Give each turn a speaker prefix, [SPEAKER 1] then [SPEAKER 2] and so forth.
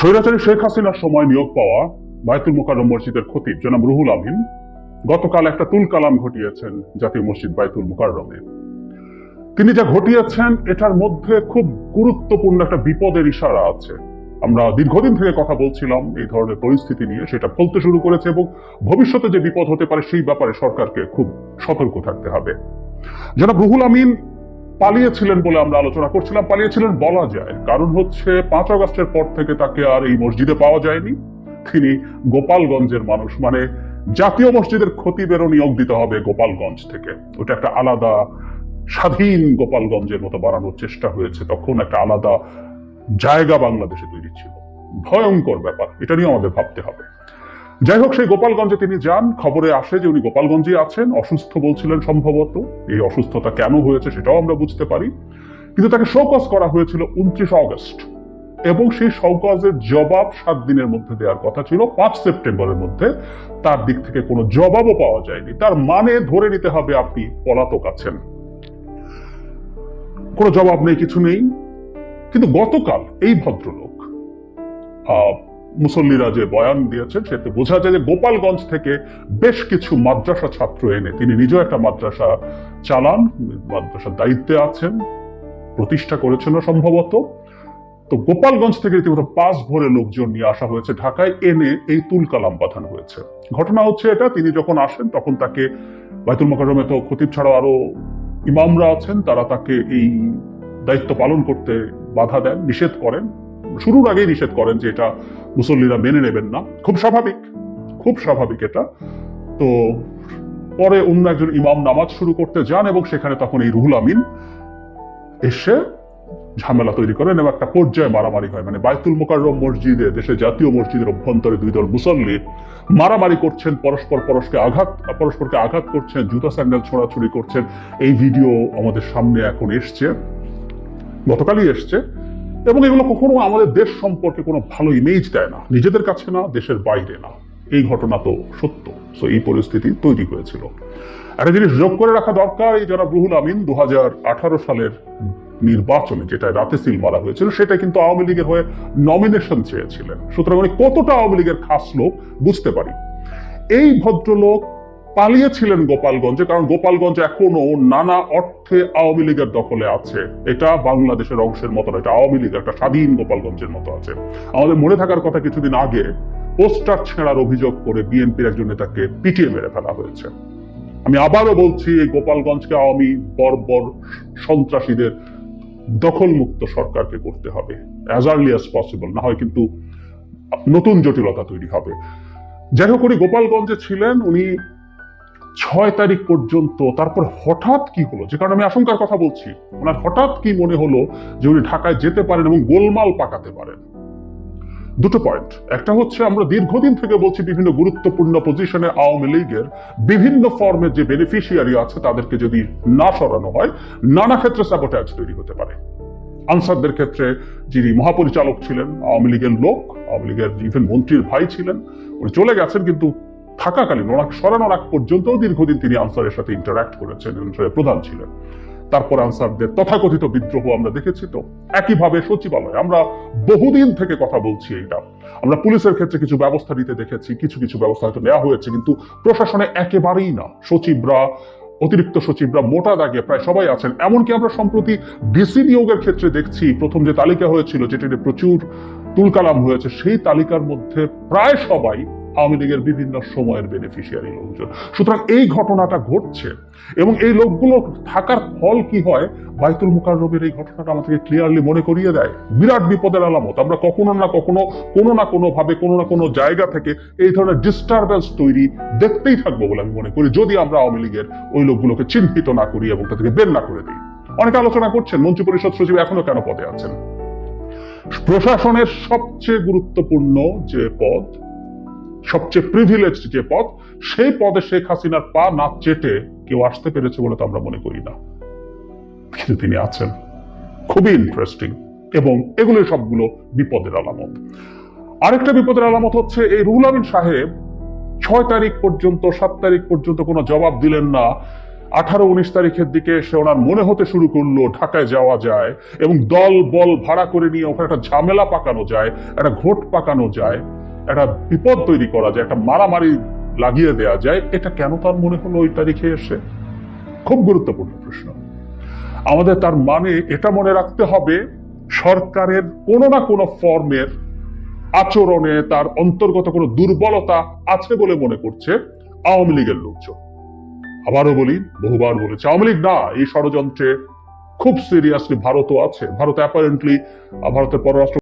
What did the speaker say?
[SPEAKER 1] স্বৈরাচারী শেখ হাসিনার সময় নিয়োগ পাওয়া বায়তুল মোকাররম মসজিদের খতিব জনাব রুহুল আমিন গতকাল একটা তুল কালাম ঘটিয়েছেন জাতীয় মসজিদ বায়তুল মোকাররমে। তিনি যা ঘটিয়েছেন, এটার মধ্যে খুব গুরুত্বপূর্ণ একটা বিপদের ইশারা আছে। আমরা দীর্ঘদিন থেকে কথা বলছিলাম এই ধরনের পরিস্থিতি নিয়ে, সেটা ফলতে শুরু করেছে এবং ভবিষ্যতে যে বিপদ হতে পারে, সেই ব্যাপারে সরকারকে খুব সতর্ক থাকতে হবে। জনাব রুহুল আমিন পালিয়েছিলেন বলে আমরা আলোচনা করছিলাম, পালিয়েছিলেন বলা যায়। কারণ হচ্ছে পাঁচ আগস্টের পর থেকে তাকে আর এই মসজিদে পাওয়া যায়নি। তিনি গোপালগঞ্জের মানুষ মানে জাতীয় মসজিদের খতিবেরও নিয়োগ দিতে হবে গোপালগঞ্জ থেকে। ওটা একটা আলাদা স্বাধীন গোপালগঞ্জের মতো বানানোর চেষ্টা হয়েছে। তখন একটা আলাদা জায়গা বাংলাদেশে তৈরি ছিল। ভয়ঙ্কর ব্যাপার, এটা নিয়ে আমাদের ভাবতে হবে। যাই হোক সেই গোপালগঞ্জে তিনি যান। খবরে আসে যে উনি গোপালগঞ্জে আছেন। অসুস্থ বলছিলেন সম্ভবত। এই অসুস্থতা কেন হয়েছে সেটাও আমরা বুঝতে পারি। কিন্তু তাকে শোকজ করা হয়েছিল উনত্রিশ অগস্ট এবং সেই শৌকজের জবাব সাত দিনের মধ্যে দেওয়ার কথা ছিল। পাঁচ সেপ্টেম্বরের মধ্যে তার দিক থেকে কোনো জবাবও পাওয়া যায়নি। তার মানে ধরে নিতে হবে আপনি পলাতক আছেন। কোনো জবাব নেই কিছু নেই। কিন্তু গতকাল এই ভদ্রলোক আহ, মুসল্লিরা যে বয়ান দিয়েছেন, সেতে বোঝা যায় যে গোপালগঞ্জ থেকে বেশ কিছু মাদ্রাসা ছাত্র এনে তিনি নিজেও একটা মাদ্রাসা চালান, মাদ্রাসার দায়িত্বে আছেন, প্রতিষ্ঠা করেছেন সম্ভবত। তো গোপালগঞ্জ থেকে রীতিমতো পাঁচ ভরে লোকজন নিয়ে আসা হয়েছে ঢাকায়, এনে এই তুল কালাম পাঠানো হয়েছে। ঘটনা হচ্ছে এটা, তিনি যখন আসেন, তখন তাকে বাইতুল মোকাররমে তো খতিব ছাড়াও আরও ইমামরা আছেন, তারা তাকে এই দায়িত্ব পালন করতে বাধা দেন, নিষেধ করেন। শুরুর আগেই নিষেধ করেন যে এটা মুসল্লিরা মেনে নেবেন না। খুব স্বাভাবিক খুব স্বাভাবিক এটা। তো পরে অন্য একজন ইমাম নামাজ শুরু করতে যান এবং সেখানে তখন এই রুহুল আমিন এসে ঝামেলা তৈরি করেন এবং একটা পর্যায়ে মারামারি হয়। মানে বায়তুল মোকাররম মসজিদে, দেশে জাতীয় মসজিদের অভ্যন্তরে দুই দল মুসল্লি মারামারি করছেন, পরস্পর পরস্পরকে আঘাত পরস্পরকে আঘাত করছেন, জুতা স্যান্ডেল ছোড়াছুড়ি করছেন। এই ভিডিও আমাদের সামনে এখন এসছে, গতকালই এসছে। এবং এগুলো কখনো আমাদের দেশ সম্পর্কে কোনো ভালো ইমেজ দেয় না। নিজেদের কাছে না, দেশের বাইরে না। এই ঘটনা তো সত্য। সো এই পরিস্থিতি তৈরি হয়েছিল। একটা জিনিস যোগ করে রাখা দরকার, এই যারা রুহুল আমিন দু হাজার আঠারো সালের নির্বাচনে যেটা রাতে সিল মারা হয়েছিল সেটা কিন্তু আওয়ামী লীগের হয়ে নমিনেশন চেয়েছিলেন। সুতরাং উনি কতটা আওয়ামী লীগের খাস লোক বুঝতে পারি। এই ভদ্রলোক পালিয়েছিলেন গোপালগঞ্জে, কারণ গোপালগঞ্জ এখনও নানা অর্থে আওয়ামী লীগের দখলে আছে। এটা বাংলাদেশের অংশের মতো এটা আওয়ামী লীগ, একটা স্বাধীন গোপালগঞ্জের মতো আছে। আমাদের মনে থাকার কথা কিছুদিন আগে পোস্টার ছেঁড়ার অভিযোগ করে বিএনপির একজন নেতাকে পিটিয়ে মেরে ফেলা হয়েছে। আমি আবারও বলছি, এই গোপালগঞ্জকে আওয়ামী বর্বর সন্ত্রাসীদের দখলমুক্ত সরকারকে করতে হবে অ্যাজ আর্লি অ্যাজ পসিবল না হয় কিন্তু নতুন জটিলতা তৈরি হবে। যাই হোক, উনি গোপালগঞ্জে ছিলেন, উনি ছয় তারিখ পর্যন্ত, তারপর হঠাৎ কি হলো? যে কারণে আমি আশঙ্কার কথা বলছি। ওনার হঠাৎ কি মনে হলো যে উনি ঢাকায় যেতে পারেন এবং গোলমাল পাকাতে পারেন? দুটো পয়েন্ট একটা হচ্ছে, আমরা দীর্ঘদিন থেকে বলছি বিভিন্ন গুরুত্বপূর্ণ পজিশনে আওয়ামী লীগের বিভিন্ন ফর্মের যে বেনিফিশিয়ারি আছে, তাদেরকে যদি না সরানো হয়, নানা ক্ষেত্রে স্যাবোটাজ তৈরি হতে পারে। আনসারদের ক্ষেত্রে যিনি মহাপরিচালক ছিলেন, আওয়ামী লীগের লোক, আওয়ামী লীগের ইভেন মন্ত্রীর ভাই ছিলেন, উনি চলে গেছেন, কিন্তু থাকাকালীন ওনাকে সরানোর আগ পর্যন্ত দীর্ঘদিন তিনি আনসারের সাথে ইন্টারাক্ট করেছেন, আনসারের প্রধান ছিলেন। তারপর আনসারদের তথাকথিত বিদ্রোহ আমরা দেখেছি তো। একইভাবে সচিবালয়, আমরা বহুদিন থেকে কথা বলছি এইটা। আমরা পুলিশের ক্ষেত্রে কিছু ব্যবস্থা নিতে দেখেছি, কিছু কিছু ব্যবস্থা হয়তো নেওয়া হয়েছে, কিন্তু প্রশাসনে একেবারেই না। সচিবরা, অতিরিক্ত সচিবরা মোটা দাগে প্রায় সবাই আছেন। এমনকি আমরা সম্প্রতি ডিসি নিয়োগের ক্ষেত্রে দেখছি, প্রথম যে তালিকা হয়েছিল, যেটিতে প্রচুর তুলকালাম হয়েছে, সেই তালিকার মধ্যে প্রায় সবাই আওয়ামী লীগের বিভিন্ন সময়ের বেনিফিশিয়ারি লোকজন। সুতরাং এই ঘটনাটা ঘটছে এবং এই লোকগুলো থাকার ফল কি হয়? বাইতুল মুকাররবের এই ঘটনাটা আমাদেরকে ক্লিয়ারলি মনে করিয়ে দেয়। বিরাট বিপদের আলামত। আমরা কখনো না কখনো, কোনো না কোনো ভাবে কোনো না কোনো জায়গা থেকে এই ধরনের ডিস্টারবেন্স তৈরি দেখতেই থাকব বলে আমি মনে করি, যদি আমরা আওয়ামী লীগের ওই লোকগুলোকে চিহ্নিত না করি এবং তাদেরকে বের না করে দিই। অনেকে আলোচনা করছেন মন্ত্রী পরিষদ সচিব এখনও কেন পদে আছেন? প্রশাসনের সবচেয়ে গুরুত্বপূর্ণ যে পদ সবচেয়ে প্রিভিলেজ যে পদ, সেই পদে শেখ হাসিনার পা না চেটে কেউ আসতে পেরেছে বলে তো আমরা মনে করি না। কিন্তু তিনি আছেন। খুবই ইন্টারেস্টিং এবং এগুলো সবগুলো বিপদের আলামত। আরেকটা বিপদের আলামত হচ্ছে এই রুহুল আমিন সাহেব ছয় তারিখ পর্যন্ত, সাত তারিখ পর্যন্ত কোনো জবাব দিলেন না। আঠারো, উনিশ তারিখের দিকে এসে ওনার মনে হতে শুরু করল, ঢাকায় যাওয়া যায় এবং দল, বল ভাড়া করে নিয়ে ওখানে একটা ঝামেলা পাকানো যায়, একটা ঘোট পাকানো যায়। একটা বিপদ তৈরি করা যায়, একটা মারামারি লাগিয়ে দেয়া যায়, এটা কেন তার মনে হলো ওই তারিখে এসে? খুব গুরুত্বপূর্ণ প্রশ্ন। আমাদের তার মানে এটা মনে রাখতে হবে, সরকারের কোনো না কোনো ফর্মের আচরণে তার অন্তর্গত কোনো দুর্বলতা আছে বলে মনে করছে আওয়ামী লীগের লোকজন। আবারও বলি, বহুবার বলেছে, আওয়ামী লীগ না, এই ষড়যন্ত্রে খুব সিরিয়াসলি ভারতও আছে। ভারত অ্যাপারেন্টলি ভারতের পররাষ্ট্র